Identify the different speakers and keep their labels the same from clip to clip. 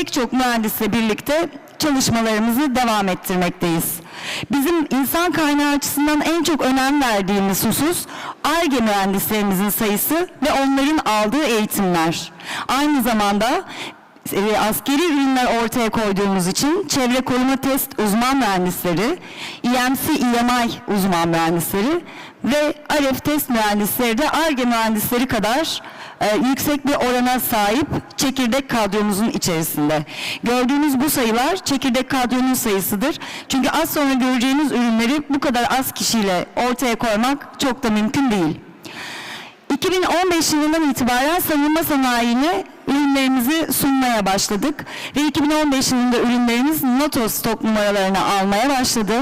Speaker 1: pek çok mühendisle birlikte çalışmalarımızı devam ettirmekteyiz. Bizim insan kaynağı açısından en çok önem verdiğimiz husus ARGE mühendislerimizin sayısı ve onların aldığı eğitimler. Aynı zamanda e, askeri ürünler ortaya koyduğumuz için çevre koruma test uzman mühendisleri, EMC, EMI uzman mühendisleri ve RF test mühendisleri de ARGE mühendisleri kadar e, yüksek bir orana sahip çekirdek kadromuzun içerisinde. Gördüğünüz bu sayılar çekirdek kadronun sayısıdır. Çünkü az sonra göreceğiniz ürünleri bu kadar az kişiyle ortaya koymak çok da mümkün değil. 2015 yılından itibaren savunma sanayine ürünlerimizi sunmaya başladık ve 2015 yılında ürünlerimiz NATO stok numaralarını almaya başladı.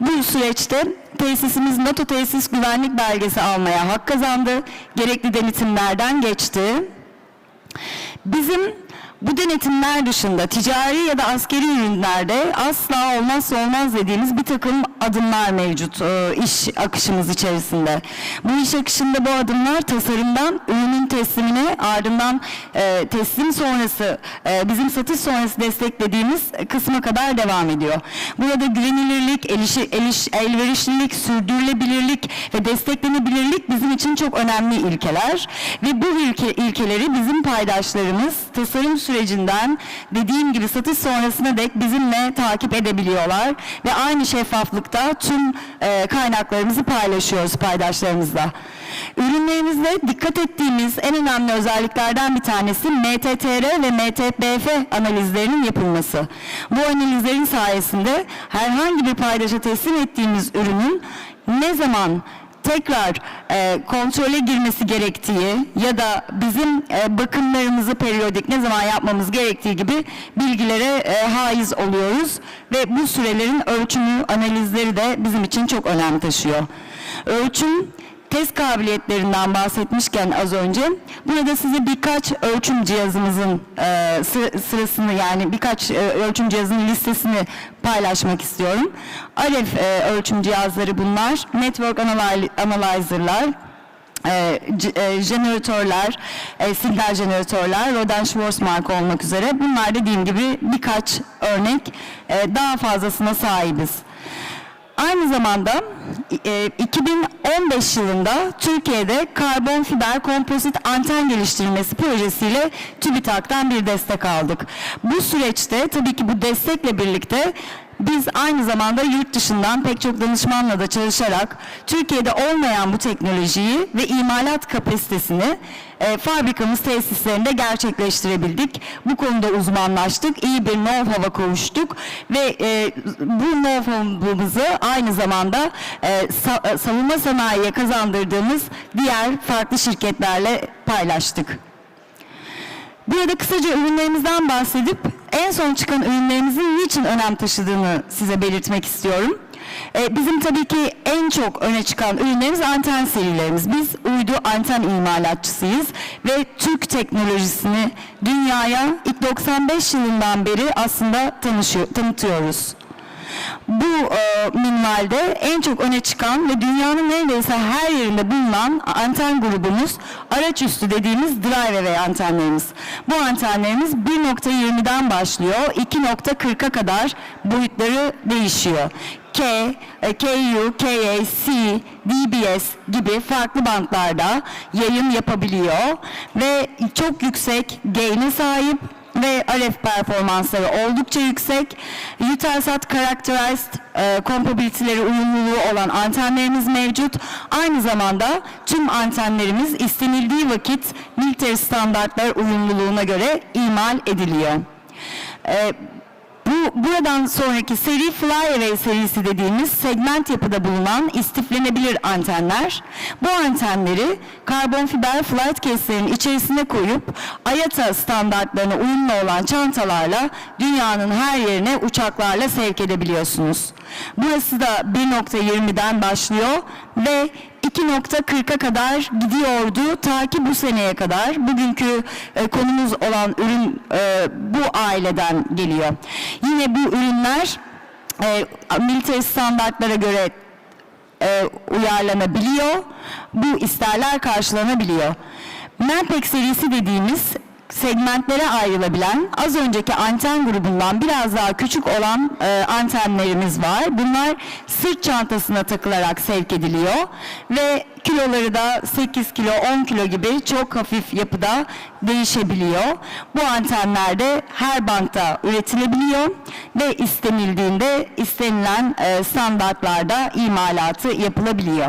Speaker 1: Bu süreçte tesisimiz NATO tesis güvenlik belgesi almaya hak kazandı. Gerekli denetimlerden geçti. Bizim bu denetimler dışında ticari ya da askeri ürünlerde asla olmazsa olmaz dediğimiz bir takım adımlar mevcut e, iş akışımız içerisinde. Bu iş akışında bu adımlar tasarımdan ürünün teslimine ardından e, teslim sonrası e, bizim satış sonrası desteklediğimiz kısma kadar devam ediyor. Burada güvenilirlik, eliş, elverişlilik, sürdürülebilirlik ve desteklenebilirlik bizim için çok önemli ilkeler ve bu ilke, ilkeleri bizim paydaşlarımız tasarım sürecinden dediğim gibi satış sonrasına dek bizimle takip edebiliyorlar ve aynı şeffaflıkta tüm e, kaynaklarımızı paylaşıyoruz paydaşlarımızla. Ürünlerimizde dikkat ettiğimiz en önemli özelliklerden bir tanesi MTTR ve MTBF analizlerinin yapılması. Bu analizlerin sayesinde herhangi bir paydaşa teslim ettiğimiz ürünün ne zaman tekrar e, kontrole girmesi gerektiği ya da bizim e, bakımlarımızı periyodik ne zaman yapmamız gerektiği gibi bilgilere e, haiz oluyoruz ve bu sürelerin ölçümü, analizleri de bizim için çok önem taşıyor. Ölçüm test kabiliyetlerinden bahsetmişken az önce burada size birkaç ölçüm cihazımızın e, sıra- sırasını yani birkaç e, ölçüm cihazının listesini paylaşmak istiyorum. RF e, ölçüm cihazları bunlar. Network analy- Analyzer'lar, e, e, jeneratörler, e, signal jeneratörler, Roden Schwarz marka olmak üzere. Bunlar dediğim gibi birkaç örnek e, daha fazlasına sahibiz. Aynı zamanda e, 2015 yılında Türkiye'de karbon fiber kompozit anten geliştirilmesi projesiyle TÜBİTAK'tan bir destek aldık. Bu süreçte tabii ki bu destekle birlikte biz aynı zamanda yurt dışından pek çok danışmanla da çalışarak Türkiye'de olmayan bu teknolojiyi ve imalat kapasitesini e, fabrikamız tesislerinde gerçekleştirebildik. Bu konuda uzmanlaştık, iyi bir know-how'a kavuştuk ve e, bu know-how'ımızı aynı zamanda e, sa- e, savunma sanayiye kazandırdığımız diğer farklı şirketlerle paylaştık. Burada kısaca ürünlerimizden bahsedip en son çıkan ürünlerimizin niçin önem taşıdığını size belirtmek istiyorum. Ee, bizim tabii ki en çok öne çıkan ürünlerimiz anten serilerimiz. Biz uydu anten imalatçısıyız ve Türk teknolojisini dünyaya ilk 95 yılından beri aslında tanışıyor, tanıtıyoruz. Bu e, minvalde en çok öne çıkan ve dünyanın neredeyse her yerinde bulunan anten grubumuz araç üstü dediğimiz drive array antenlerimiz. Bu antenlerimiz 1.20'den başlıyor 2.40'a kadar boyutları değişiyor. K, e, KU, KA, C, DBS gibi farklı bantlarda yayın yapabiliyor ve çok yüksek gain'e sahip ve RF performansları oldukça yüksek. Eutelsat Characterized e, compatibility'leri uyumluluğu olan antenlerimiz mevcut. Aynı zamanda tüm antenlerimiz istenildiği vakit military standartlar uyumluluğuna göre imal ediliyor. E, bu buradan sonraki seri Flyaway serisi dediğimiz segment yapıda bulunan istiflenebilir antenler. Bu antenleri karbon fiber flight case'lerin içerisine koyup IATA standartlarına uyumlu olan çantalarla dünyanın her yerine uçaklarla sevk edebiliyorsunuz. Burası da 1.20'den başlıyor ve 2.40'a kadar gidiyordu ta ki bu seneye kadar. Bugünkü e, konumuz olan ürün e, bu aileden geliyor. Yine bu ürünler e, military standartlara göre e, uyarlanabiliyor. Bu isterler karşılanabiliyor. Manpack serisi dediğimiz segmentlere ayrılabilen az önceki anten grubundan biraz daha küçük olan e, antenlerimiz var. Bunlar sırt çantasına takılarak sevk ediliyor ve kiloları da 8 kilo 10 kilo gibi çok hafif yapıda değişebiliyor. Bu antenler de her bankta üretilebiliyor ve istenildiğinde istenilen e, standartlarda imalatı yapılabiliyor.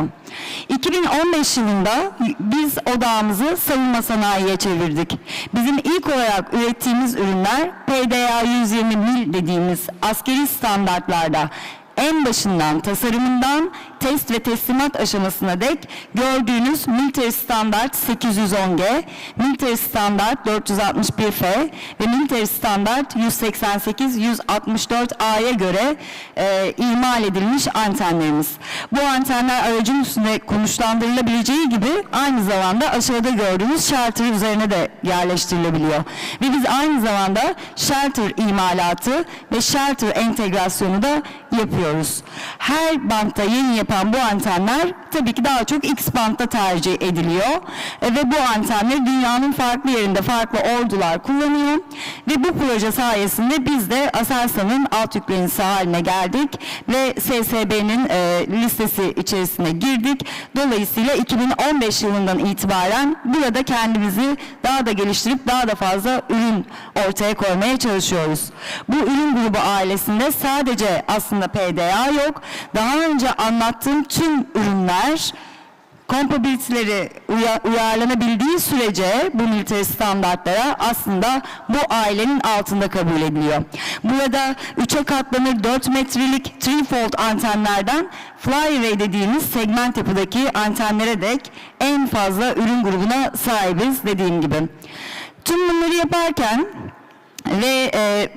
Speaker 1: 2015 yılında biz odağımızı savunma sanayiye çevirdik. Bizim ilk olarak ürettiğimiz ürünler PDA 120 mil dediğimiz askeri standartlarda en başından tasarımından test ve teslimat aşamasına dek gördüğünüz Military Standard 810G, Military Standard 461F ve Military Standard 188-164A'ya göre e, imal edilmiş antenlerimiz. Bu antenler aracın üstünde konuşlandırılabileceği gibi aynı zamanda aşağıda gördüğünüz shelter üzerine de yerleştirilebiliyor. Ve biz aynı zamanda shelter imalatı ve shelter entegrasyonu da yapıyoruz. Her bantta yeni yapan bu antenler tabii ki daha çok X bantta tercih ediliyor. E, ve bu antenleri dünyanın farklı yerinde farklı ordular kullanıyor. Ve bu proje sayesinde biz de Aselsan'ın alt yüklenicisi haline geldik ve SSB'nin e, listesi içerisine girdik. Dolayısıyla 2015 yılından itibaren burada kendimizi daha da geliştirip daha da fazla ürün ortaya koymaya çalışıyoruz. Bu ürün grubu ailesinde sadece aslında PDA yok. Daha önce anlattığım tüm ürünler uya- uyarlanabildiği sürece bu military standartlara aslında bu ailenin altında kabul ediliyor. Burada 3'e katlanır 4 metrelik threefold antenlerden flyaway dediğimiz segment yapıdaki antenlere dek en fazla ürün grubuna sahibiz dediğim gibi. Tüm bunları yaparken ve e,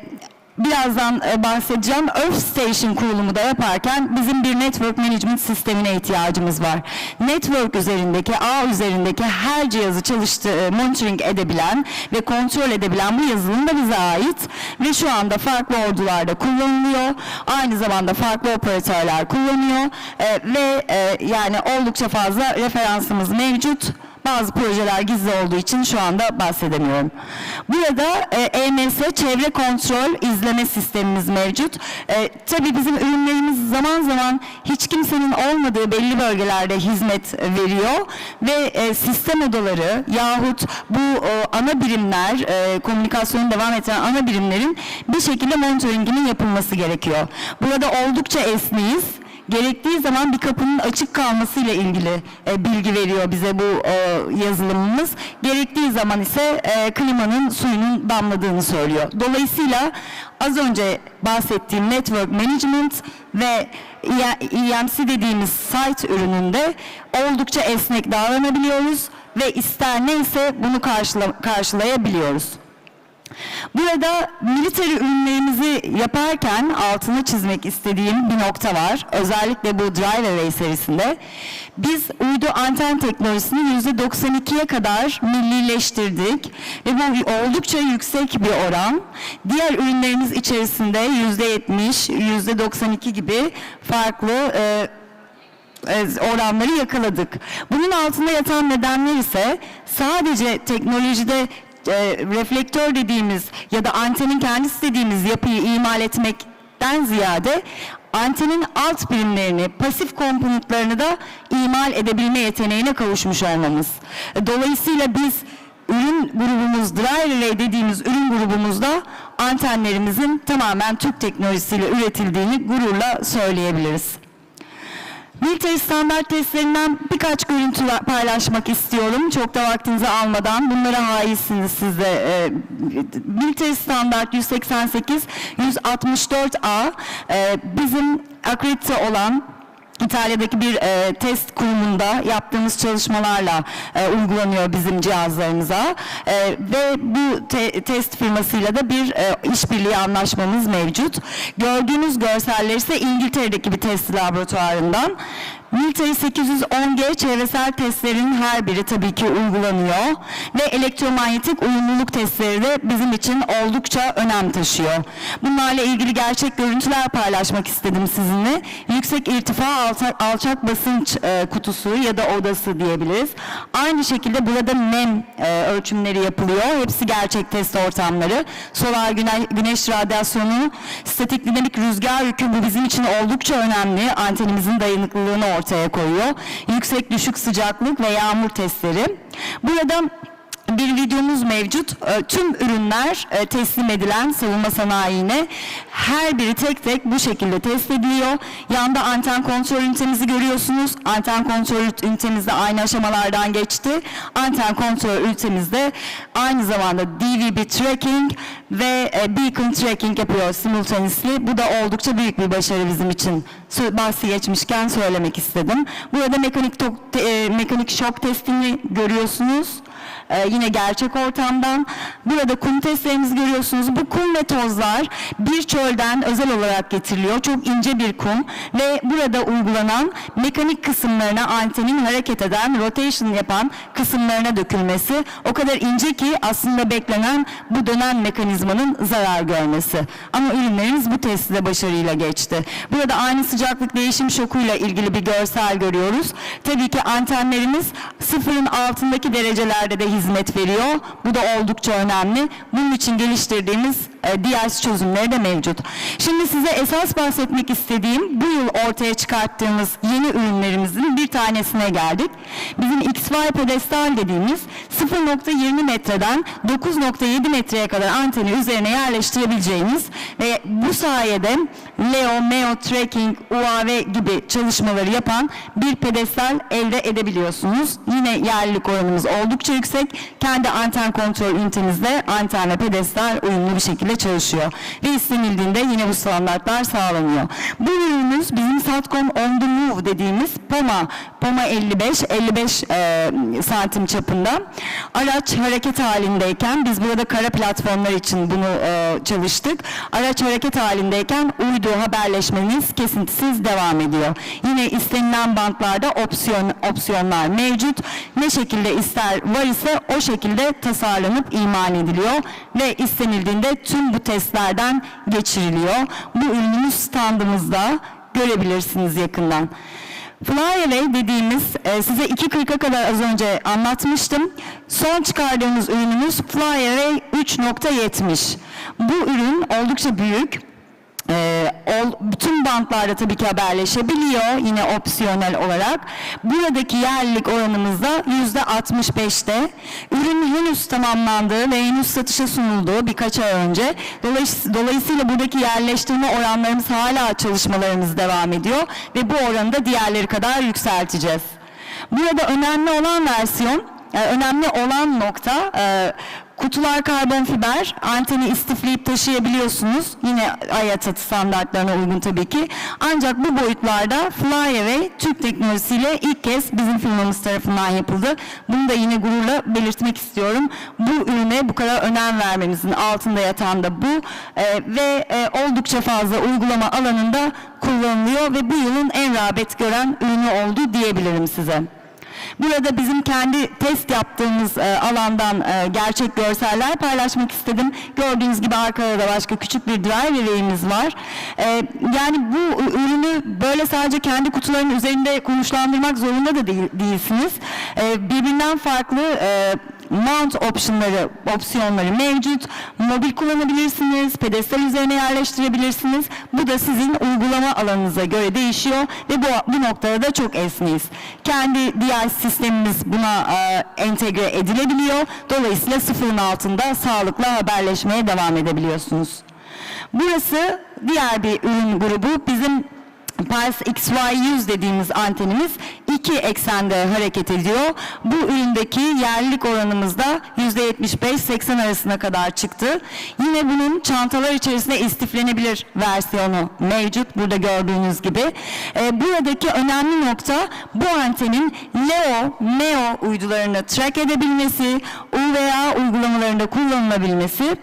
Speaker 1: birazdan e, bahsedeceğim Earth Station kurulumu da yaparken bizim bir network management sistemine ihtiyacımız var. Network üzerindeki, ağ üzerindeki her cihazı çalıştı, e, monitoring edebilen ve kontrol edebilen bu yazılım da bize ait ve şu anda farklı ordularda kullanılıyor. Aynı zamanda farklı operatörler kullanıyor E, ve yani oldukça fazla referansımız mevcut. Bazı projeler gizli olduğu için şu anda bahsedemiyorum. Burada e, EMS çevre kontrol izleme sistemimiz mevcut. E, tabii bizim ürünlerimiz zaman zaman hiç kimsenin olmadığı belli bölgelerde hizmet veriyor ve e, sistem odaları yahut bu e, ana birimler e, komünikasyonu devam ettiren ana birimlerin bir şekilde monitoringinin yapılması gerekiyor. Burada oldukça esneyiz gerektiği zaman bir kapının açık kalmasıyla ilgili e, bilgi veriyor bize bu e, yazılımımız. Gerektiği zaman ise e, klimanın suyunun damladığını söylüyor. Dolayısıyla az önce bahsettiğim network management ve EMC dediğimiz site ürününde oldukça esnek davranabiliyoruz ve ister neyse bunu karşıla- karşılayabiliyoruz. Burada military ürünlerimizi yaparken altını çizmek istediğim bir nokta var. Özellikle bu Drive Away serisinde. Biz uydu anten teknolojisini %92'ye kadar millileştirdik ve bu oldukça yüksek bir oran. Diğer ürünlerimiz içerisinde %70, %92 gibi farklı e, e, oranları yakaladık. Bunun altında yatan nedenler ise sadece teknolojide e, reflektör dediğimiz ya da antenin kendisi dediğimiz yapıyı imal etmekten ziyade antenin alt birimlerini, pasif komponentlerini da imal edebilme yeteneğine kavuşmuş olmamız. Dolayısıyla biz ürün grubumuz Dry Relay dediğimiz ürün grubumuzda antenlerimizin tamamen Türk teknolojisiyle üretildiğini gururla söyleyebiliriz. Military standart testlerinden birkaç görüntü paylaşmak istiyorum. Çok da vaktinizi almadan. Bunlara haizsiniz siz de. Military standart 188, 164A e, bizim akredite olan İtalya'daki bir e, test kurumunda yaptığımız çalışmalarla e, uygulanıyor bizim cihazlarımıza E, ve bu te- test firmasıyla da bir e, işbirliği anlaşmamız mevcut. Gördüğünüz görseller ise İngiltere'deki bir test laboratuvarından. Military 810G çevresel testlerin her biri tabii ki uygulanıyor ve elektromanyetik uyumluluk testleri de bizim için oldukça önem taşıyor. Bunlarla ilgili gerçek görüntüler paylaşmak istedim sizinle. Yüksek irtifa alçak, alçak basınç e, kutusu ya da odası diyebiliriz. Aynı şekilde burada nem e, ölçümleri yapılıyor. Hepsi gerçek test ortamları. Solar güne- güneş radyasyonu, statik dinamik rüzgar yükü bu bizim için oldukça önemli. Antenimizin dayanıklılığını ortaya koyuyor. Yüksek düşük sıcaklık ve yağmur testleri. Burada bir videomuz mevcut. Ee, Tüm ürünler e, teslim edilen savunma sanayine her biri tek tek bu şekilde test ediliyor. Yanda anten kontrol ünitemizi görüyorsunuz. Anten kontrol ünitemiz de aynı aşamalardan geçti. Anten kontrol ünitemizde aynı zamanda DVB tracking ve e, beacon tracking yapıyor simultaneously. Bu da oldukça büyük bir başarı bizim için. Bahsi geçmişken söylemek istedim. Burada mekanik, tok- e, mekanik şok testini görüyorsunuz. Ee, yine gerçek ortamdan. Burada kum testlerimizi görüyorsunuz. Bu kum ve tozlar bir çölden özel olarak getiriliyor. Çok ince bir kum ve burada uygulanan mekanik kısımlarına antenin hareket eden, rotation yapan kısımlarına dökülmesi o kadar ince ki aslında beklenen bu dönen mekanizmanın zarar görmesi. Ama ürünlerimiz bu testi de başarıyla geçti. Burada aynı sıcaklık değişim şokuyla ilgili bir görsel görüyoruz. Tabii ki antenlerimiz sıfırın altındaki derecelerde de hizmet veriyor. Bu da oldukça önemli. Bunun için geliştirdiğimiz e, DRS çözümleri de mevcut. Şimdi size esas bahsetmek istediğim bu yıl ortaya çıkarttığımız yeni ürünlerimizin bir tanesine geldik. Bizim XY pedestal dediğimiz 0.20 metreden 9.7 metreye kadar anteni üzerine yerleştirebileceğiniz ve bu sayede Leo, Meo Tracking, UAV gibi çalışmaları yapan bir pedestal elde edebiliyorsunuz. Yine yerlilik oranımız oldukça yüksek. Kendi anten kontrol ünitemizde anten ve pedestal uyumlu bir şekilde çalışıyor. Ve istenildiğinde yine bu standartlar sağlanıyor. Bu ürünümüz bizim Satcom On The Move dediğimiz POMA, POMA 55, 55 e, santim çapında. Araç hareket halindeyken, biz burada kara platformlar için bunu e, çalıştık. Araç hareket halindeyken uydu haberleşmeniz kesintisiz devam ediyor. Yine istenilen bantlarda opsiyon opsiyonlar mevcut. Ne şekilde ister var ise o şekilde tasarlanıp iman ediliyor ve istenildiğinde tüm bu testlerden geçiriliyor. Bu ürünümüz standımızda görebilirsiniz yakından. Flyaway dediğimiz e, size 2.40'a kadar az önce anlatmıştım. Son çıkardığımız ürünümüz Flyaway 3.70. Bu ürün oldukça büyük. Ol- bütün bantlarda tabii ki haberleşebiliyor yine opsiyonel olarak. Buradaki yerlilik oranımız da yüzde 65'te. Ürün henüz tamamlandığı ve henüz satışa sunulduğu birkaç ay önce. Dolayıs- dolayısıyla buradaki yerleştirme oranlarımız hala çalışmalarımız devam ediyor ve bu oranı da diğerleri kadar yükselteceğiz. Burada önemli olan versiyon, e, önemli olan nokta e, kutular karbon fiber, anteni istifleyip taşıyabiliyorsunuz. Yine IATA standartlarına uygun tabii ki. Ancak bu boyutlarda Flyaway Türk teknolojisiyle ilk kez bizim firmamız tarafından yapıldı. Bunu da yine gururla belirtmek istiyorum. Bu ürüne bu kadar önem vermemizin altında yatan da bu E, ve e, oldukça fazla uygulama alanında kullanılıyor ve bu yılın en rağbet gören ürünü oldu diyebilirim size. Burada bizim kendi test yaptığımız e, alandan e, gerçek görseller paylaşmak istedim. Gördüğünüz gibi arkada da başka küçük bir drive array'imiz var. E, yani bu ürünü böyle sadece kendi kutuların üzerinde konuşlandırmak zorunda da değil- değilsiniz. E, birbirinden farklı e, mount opsiyonları, opsiyonları mevcut. Mobil kullanabilirsiniz, pedestal üzerine yerleştirebilirsiniz. Bu da sizin uygulama alanınıza göre değişiyor ve bu, bu noktada da çok esneyiz. Kendi diğer sistemimiz buna e, entegre edilebiliyor. Dolayısıyla sıfırın altında sağlıkla haberleşmeye devam edebiliyorsunuz. Burası diğer bir ürün grubu. Bizim Pulse XY100 dediğimiz antenimiz iki eksende hareket ediyor. Bu üründeki yerlilik oranımız da %75-80 arasına kadar çıktı. Yine bunun çantalar içerisinde istiflenebilir versiyonu mevcut burada gördüğünüz gibi. Ee, buradaki önemli nokta bu antenin Leo, Meo uydularını track edebilmesi, UVA uygulamalarında kullanılabilmesi,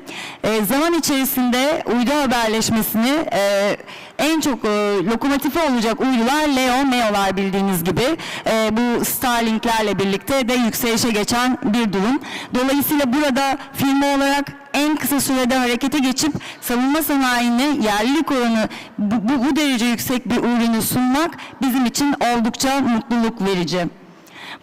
Speaker 1: Ee, zaman içerisinde uydu haberleşmesini e, en çok e, lokomotifi olacak uydular Leo, Meo'lar bildiğiniz gibi. E, bu Starlink'lerle birlikte de yükselişe geçen bir durum. Dolayısıyla burada firma olarak en kısa sürede harekete geçip savunma sanayine yerlilik oranı bu, bu, bu derece yüksek bir ürünü sunmak bizim için oldukça mutluluk verici.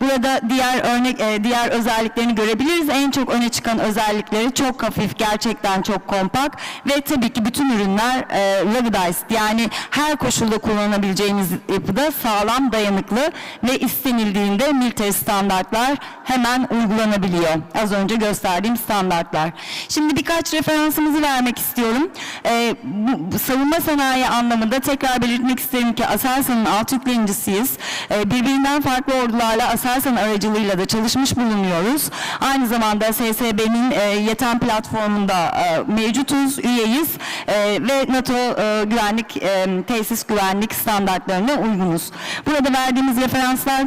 Speaker 1: Burada diğer örnek e, diğer özelliklerini görebiliriz. En çok öne çıkan özellikleri çok hafif, gerçekten çok kompakt ve tabii ki bütün ürünler e, ruggedized yani her koşulda kullanabileceğiniz yapıda sağlam, dayanıklı ve istenildiğinde military standartlar hemen uygulanabiliyor. Az önce gösterdiğim standartlar. Şimdi birkaç referansımızı vermek istiyorum. E, bu, savunma sanayi anlamında tekrar belirtmek isterim ki Aselsan'ın alt yüklenicisiyiz. E, birbirinden farklı ordularla Aselsan aracılığıyla da çalışmış bulunuyoruz. Aynı zamanda SSB'nin e, YETEN platformunda e, mevcutuz, üyeyiz e, ve NATO e, güvenlik e, tesis güvenlik standartlarına uygunuz. Burada verdiğimiz referanslar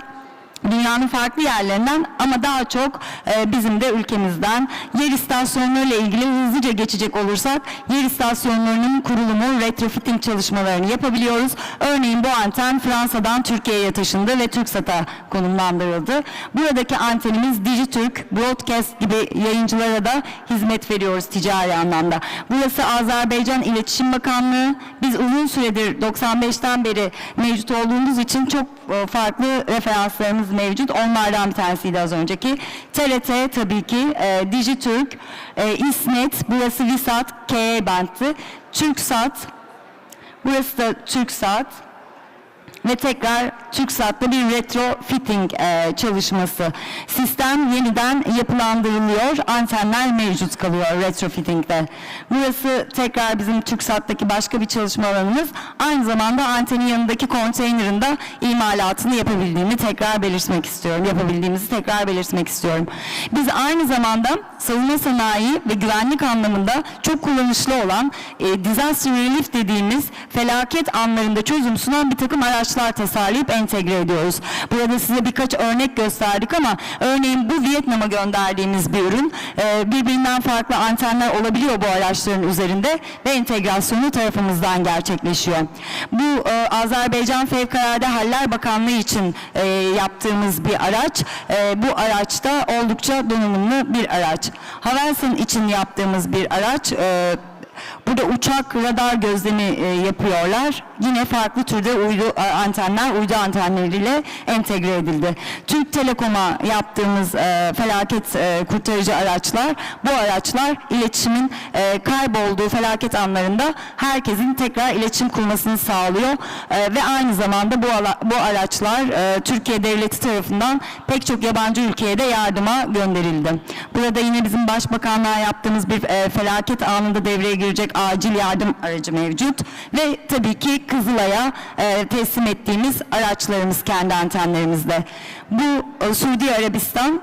Speaker 1: dünyanın farklı yerlerinden ama daha çok e, bizim de ülkemizden yer istasyonlarıyla ilgili hızlıca geçecek olursak yer istasyonlarının kurulumu retrofitting çalışmalarını yapabiliyoruz. Örneğin bu anten Fransa'dan Türkiye'ye taşındı ve TürkSat'a konumlandırıldı. Buradaki antenimiz Dijitürk, Broadcast gibi yayıncılara da hizmet veriyoruz ticari anlamda. Burası Azerbaycan İletişim Bakanlığı. Biz uzun süredir 95'ten beri mevcut olduğumuz için çok e, farklı referanslarımız mevcut. Onlardan bir tanesiydi az önceki. TRT tabii ki, e, Dijitürk, e, İSNET, burası Visat, KE banttı. TürkSat, burası da TürkSat ve tekrar TürkSat'ta bir retrofitting e, çalışması. Sistem yeniden yapılandırılıyor, antenler mevcut kalıyor retrofitting'de. Burası tekrar bizim TürkSat'taki başka bir çalışma alanımız. Aynı zamanda antenin yanındaki konteynerin de imalatını yapabildiğimi tekrar belirtmek istiyorum. Yapabildiğimizi tekrar belirtmek istiyorum. Biz aynı zamanda savunma sanayi ve güvenlik anlamında çok kullanışlı olan e, disaster relief dediğimiz felaket anlarında çözüm sunan bir takım araçlar tasarlayıp entegre ediyoruz. Burada size birkaç örnek gösterdik ama örneğin bu Vietnam'a gönderdiğimiz bir ürün e, birbirinden farklı antenler olabiliyor bu araçların üzerinde ve entegrasyonu tarafımızdan gerçekleşiyor. Bu e, Azerbaycan Fevkalade Haller Bakanlığı için e, yaptığımız bir araç. Bu araçta oldukça donanımlı bir araç. Havelsan için yaptığımız bir araç. E, Burada uçak radar gözlemi e, yapıyorlar. Yine farklı türde uydu antenler, uydu antenleriyle entegre edildi. Türk Telekom'a yaptığımız e, felaket e, kurtarıcı araçlar, bu araçlar iletişimin e, kaybolduğu felaket anlarında herkesin tekrar iletişim kurmasını sağlıyor E, ve aynı zamanda bu, bu araçlar e, Türkiye Devleti tarafından pek çok yabancı ülkeye de yardıma gönderildi. Burada yine bizim başbakanlığa yaptığımız bir e, felaket anında devreye girecek acil yardım aracı mevcut ve tabii ki Kızılay'a e, teslim ettiğimiz araçlarımız kendi antenlerimizde. Bu e, Suudi Arabistan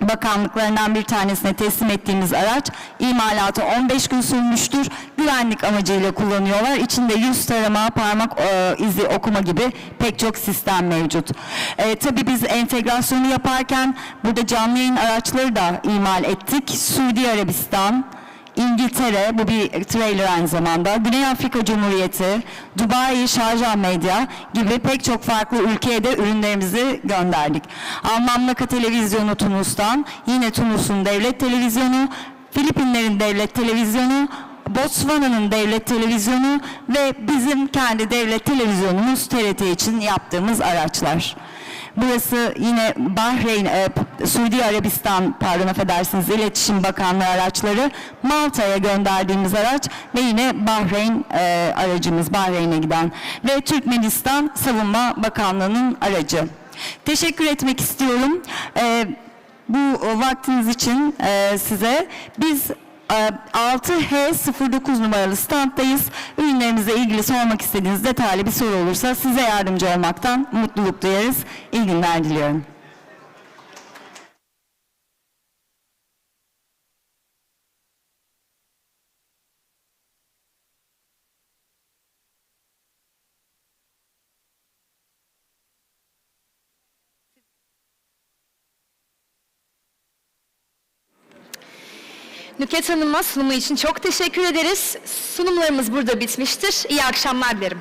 Speaker 1: bakanlıklarından bir tanesine teslim ettiğimiz araç imalatı 15 gün sürmüştür. Güvenlik amacıyla kullanıyorlar. İçinde yüz tarama, parmak e, izi okuma gibi pek çok sistem mevcut. E, tabii biz entegrasyonu yaparken burada canlı yayın araçları da imal ettik. Suudi Arabistan, İngiltere, bu bir trailer aynı zamanda, Güney Afrika Cumhuriyeti, Dubai, Şarjah Medya gibi pek çok farklı ülkeye de ürünlerimizi gönderdik. Almamlaka Televizyonu Tunus'tan, yine Tunus'un devlet televizyonu, Filipinlerin devlet televizyonu, Botswana'nın devlet televizyonu ve bizim kendi devlet televizyonumuz TRT için yaptığımız araçlar. Burası yine Bahreyn, e, Suudi Arabistan, pardon affedersiniz, İletişim Bakanlığı araçları, Malta'ya gönderdiğimiz araç ve yine Bahreyn e, aracımız, Bahreyn'e giden ve Türkmenistan Savunma Bakanlığı'nın aracı. Teşekkür etmek istiyorum. E, bu vaktiniz için e, size biz 6H09 numaralı standdayız. Ürünlerimizle ilgili sormak istediğiniz detaylı bir soru olursa size yardımcı olmaktan mutluluk duyarız. İyi günler diliyorum.
Speaker 2: Nüket Hanım'a sunumu için çok teşekkür ederiz. Sunumlarımız burada bitmiştir. İyi akşamlar dilerim.